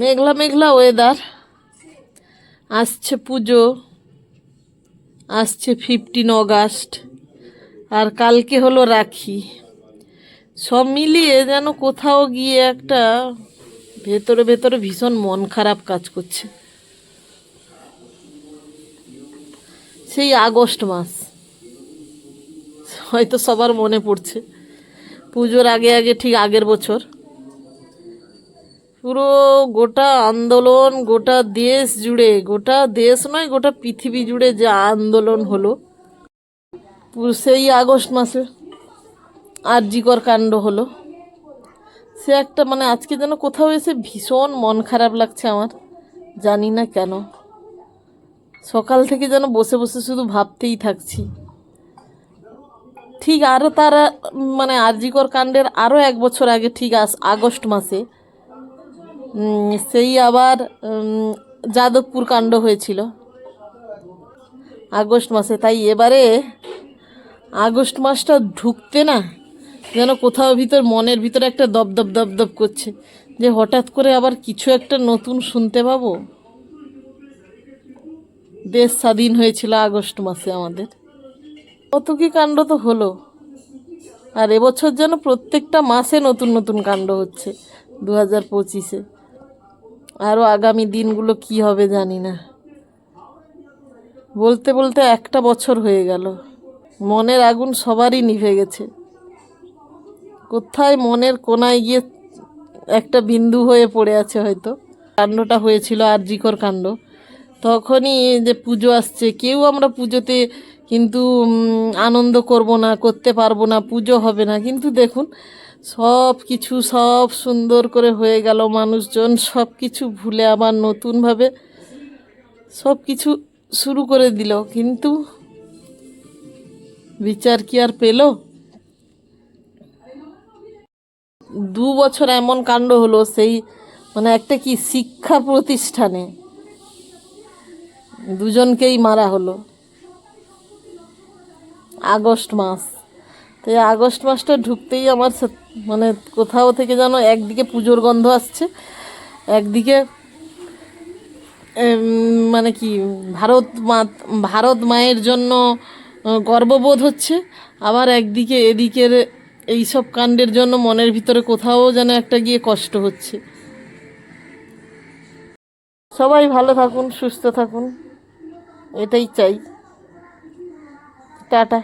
মেঘলা মেঘলা weather আসছে পুজো, আসছে fifteen August আর কালকে হলো রাখি। সব মিলিয়ে যেন কোথাও গিয়ে একটা ভেতরে ভেতরে ভীষণ মন খারাপ কাজ করছে। সেই আগস্ট মাস, হয়তো সবার মনে পড়ছে। পুজোর আগে আগে, ঠিক আগের বছর। পুরো গোটা আন্দোলন, গোটা দেশ জুড়ে, গোটা দেশ নয়, গোটা পৃথিবী জুড়ে যে আন্দোলন হলো, সেই আগস্ট মাসে আরজিকর কাণ্ড হলো। সে একটা মানে আজকে যেন কোথাও এসে ভীষণ মন খারাপ লাগছে আমার, জানি না কেন। সকাল থেকে যেন বসে বসে শুধু ভাবতেই থাকছি। ঠিক আরও তারা মানে আরজিকর কাণ্ডের আরও এক বছর আগে, ঠিক আস, আগস্ট মাসে সেই আবার যাদবপুর কাণ্ড হয়েছিল। আগস্ট মাসে, তাই এবারে আগস্ট মাসটা ঢুকতে না, যেন কোথাও ভিতর, মনের ভিতরে একটা দপদপ দপদপ করছে, যে হঠাৎ করে আবার কিছু একটা নতুন শুনতে পাবো। দেশ স্বাধীন হয়েছিল আগস্ট মাসে আমাদের। কত কি কাণ্ড তো হলো, আর এবছর যেন প্রত্যেকটা মাসে নতুন নতুন কাণ্ড হচ্ছে দু হাজার পঁচিশে। আরও আগামী দিনগুলো কি হবে জানি না। বলতে বলতে একটা বছর হয়ে গেল। মনের আগুন সবারই নিভে গেছে। কোথায় মনের কোনায় গিয়ে একটা বিন্দু হয়ে পড়ে আছে হয়তো। কাণ্ডটা হয়েছিল আরজিকর কাণ্ড। তখনই যে পুজো আসছে, কেউ আমরা পুজোতে কিন্তু আনন্দ করব না, করতে পারব না, পুজো হবে না। কিন্তু দেখুন, সব কিছু সব সুন্দর করে হয়ে গেল, মানুষজন সব কিছু ভুলে আবার নতুনভাবে সব কিছু শুরু করে দিল। কিন্তু বিচার কি আর পেল? দু বছর এমন কাণ্ড হলো, সেই মানে একটা কি শিক্ষা প্রতিষ্ঠানে দুজনকেই মারা হলো। আগস্ট মাস। তো এই আগস্ট মাসটা ঢুকতেই আমার মানে কোথাও থেকে যেন একদিকে পুজোর গন্ধ আসছে, একদিকে মানে কি, ভারত মা ভারত মায়ের জন্য গর্ববোধ হচ্ছে। আবার একদিকে, এদিকের এইসব কাণ্ডের জন্য মনের ভিতরে কোথাও যেন একটা গিয়ে কষ্ট হচ্ছে। সবাই ভালো থাকুন, সুস্থ থাকুন। এটাই চাই। টাটা।